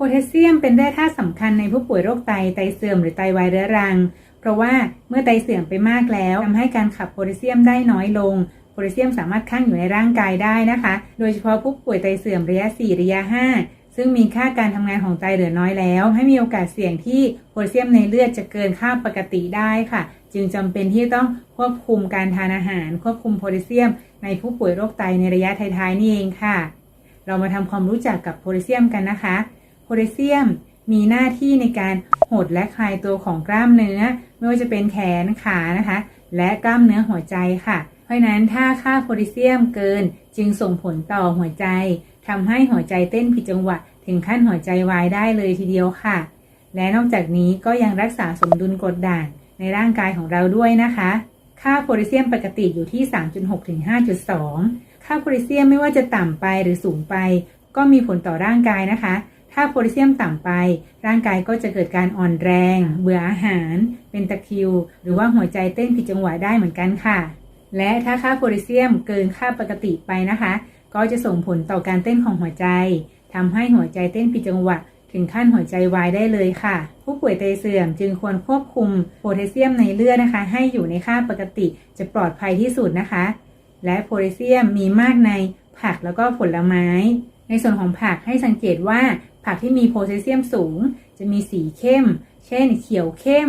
โพแทสเซียมเป็นแร่ธาตุสำคัญในผู้ป่วยโรคไต ไตเสื่อมหรือไตวายเรื้อรัง เพราะว่าเมื่อไตเสื่อมไปมากแล้วทำให้การขับโพแทสเซียมได้น้อยลง โพแทสเซียมสามารถคั่งอยู่ในร่างกายได้นะคะ โดยเฉพาะผู้ป่วยไตเสื่อมระยะ 4 ระยะ 5 ซึ่งมีค่าการทำงานของไตเหลือน้อยแล้ว ให้มีโอกาสเสี่ยงที่โพแทสเซียมในเลือดจะเกินค่าปกติได้ค่ะ จึงจำเป็นที่ต้องควบคุมการทานอาหาร ควบคุมโพแทสเซียม ในผู้ป่วยโรคไตในระยะท้ายๆนี่เองค่ะ เรามาทำความรู้จักกับโพแทสเซียมกันนะคะ โพแทสเซียมมีหน้าที่ในการหดและคลายตัวของกล้ามเนื้อ ไม่ว่าจะเป็นแขนขานะคะ และกล้ามเนื้อหัวใจค่ะ เพราะนั้นถ้าค่าโพแทสเซียมเกินจึงส่งผลต่อหัวใจทำให้หัวใจเต้นผิดจังหวะ ถึงขั้นหัวใจวายได้เลยทีเดียวค่ะ และนอกจากนี้ก็ยังรักษาสมดุลกรดด่างในร่างกายของเราด้วยนะคะ ค่าโพแทสเซียมปกติอยู่ที่ 3.6ถึง5.2 ค่าโพแทสเซียมไม่ว่าจะต่ำไปหรือสูงไป ก็มีผลต่อร่างกายนะคะ ถ้าโพแทสเซียมต่ำไป ร่างกายก็จะเกิดการอ่อนแรง เบื่ออาหาร เป็นตะคริว หรือว่าหัวใจเต้นผิดจังหวะได้เหมือนกันค่ะ และถ้าค่าโพแทสเซียมเกินค่าปกติไปนะคะ ก็จะส่งผลต่อการเต้นของหัวใจทำให้หัวใจเต้นผิดจังหวะ ถึงขั้นหัวใจวายได้เลยค่ะ ผู้ป่วยไตเสื่อมจึงควรควบคุมโพแทสเซียมในเลือดนะคะ ให้อยู่ในค่าปกติจะปลอดภัยที่สุดนะคะ และโพแทสเซียมมีมากในผักแล้วก็ผลไม้ ในส่วนของผักให้สังเกตว่าผักที่มีโพแทสเซียมสูง จะมีสีเข้ม เช่น เขียวเข้ม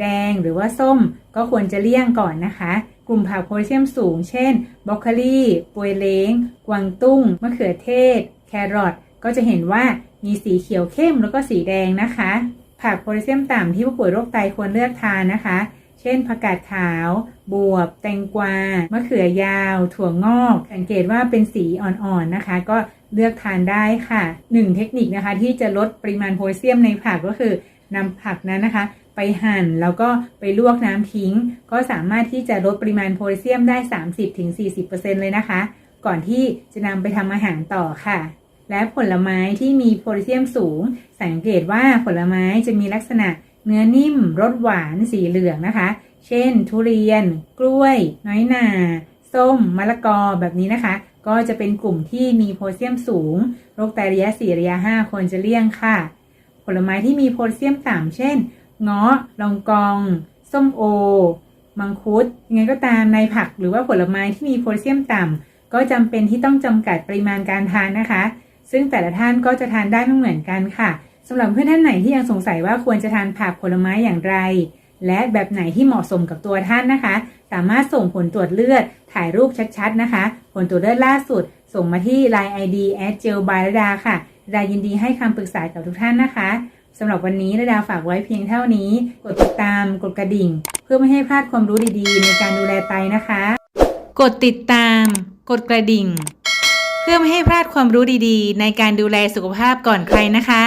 แดงหรือว่าส้ม ก็ควรจะเลี่ยงก่อนนะคะ กลุ่มผักโพแทสเซียมสูง เช่นบรอกโคลีปวยเล้ง กวางตุ้ง มะเขือเทศ แครอท ก็จะเห็นว่ามีสีเขียวเข้มแล้วก็สีแดงนะคะ ผักโพแทสเซียมต่ำที่ผู้ป่วยโรคไตควรเลือกทานนะคะ เช่นผักกาดขาว บวบ แตงกวา มะเขือยาว ถั่วงอก สังเกตว่าเป็นสีอ่อนๆนะคะ ก็เลือกทานได้ค่ะหนึ่งเทคนิคนะคะที่จะลดปริมาณโพแทสเซียมในผักก็คือนำผักนั้นนะคะ ไปหั่นแล้วก็ไปลวกน้ำทิ้ง ก็สามารถที่จะลดปริมาณโพแทสเซียมได้ 30-40%เลยนะคะ ก่อนที่จะนำไปทำอาหารต่อค่ะ และผลไม้ที่มีโพแทสเซียมสูง สังเกตว่าผลไม้จะมีลักษณะ เนื้อนิ่มรสหวานสีเหลืองนะคะ เช่น ทุเรียน กล้วย น้อยหนาส้ม มะละกอแบบนี้นะคะ ก็จะเป็นกลุ่มที่มีโพแทสเซียมสูง โรคไตระยะ4ระยะ5ควรจะเลี่ยงค่ะ ผลไม้ที่มีโพแทสเซียมต่ำเช่นเงาะลองกอง ส้มโอ มังคุดยังไงก็ตามในผักหรือว่าผลไม้ที่มีโพแทสเซียมต่ำก็จำเป็นที่ต้องจำกัดปริมาณการทานนะคะ ซึ่งแต่ละท่านก็จะทานได้ไม่เหมือนกันค่ะ สำหรับเพื่อนท่านไหนที่ยังสงสัยว่าควรจะทานผักผลไม้อย่างไร และแบบไหนที่เหมาะสมกับตัวท่านนะคะ สามารถส่งผลตรวจเลือดถ่ายรูปชัดๆนะคะ ผลตรวจเลือดล่าสุด ส่งมาที่ Line ID g e l b y ระดาค่ะระดายินดีให้คำปรึกษากับทุกท่านนะคะสำหรับวันนี้ระดาฝากไว้เพียงเท่านี้ กดติดตาม กดกระดิ่ง เพื่อไม่ให้พลาดความรู้ดีๆ ในการดูแลไตนะคะ กดติดตาม กดกระดิ่ง เพื่อไม่ให้พลาดความรู้ดีๆ ในการดูแลสุขภาพก่อนใครนะคะ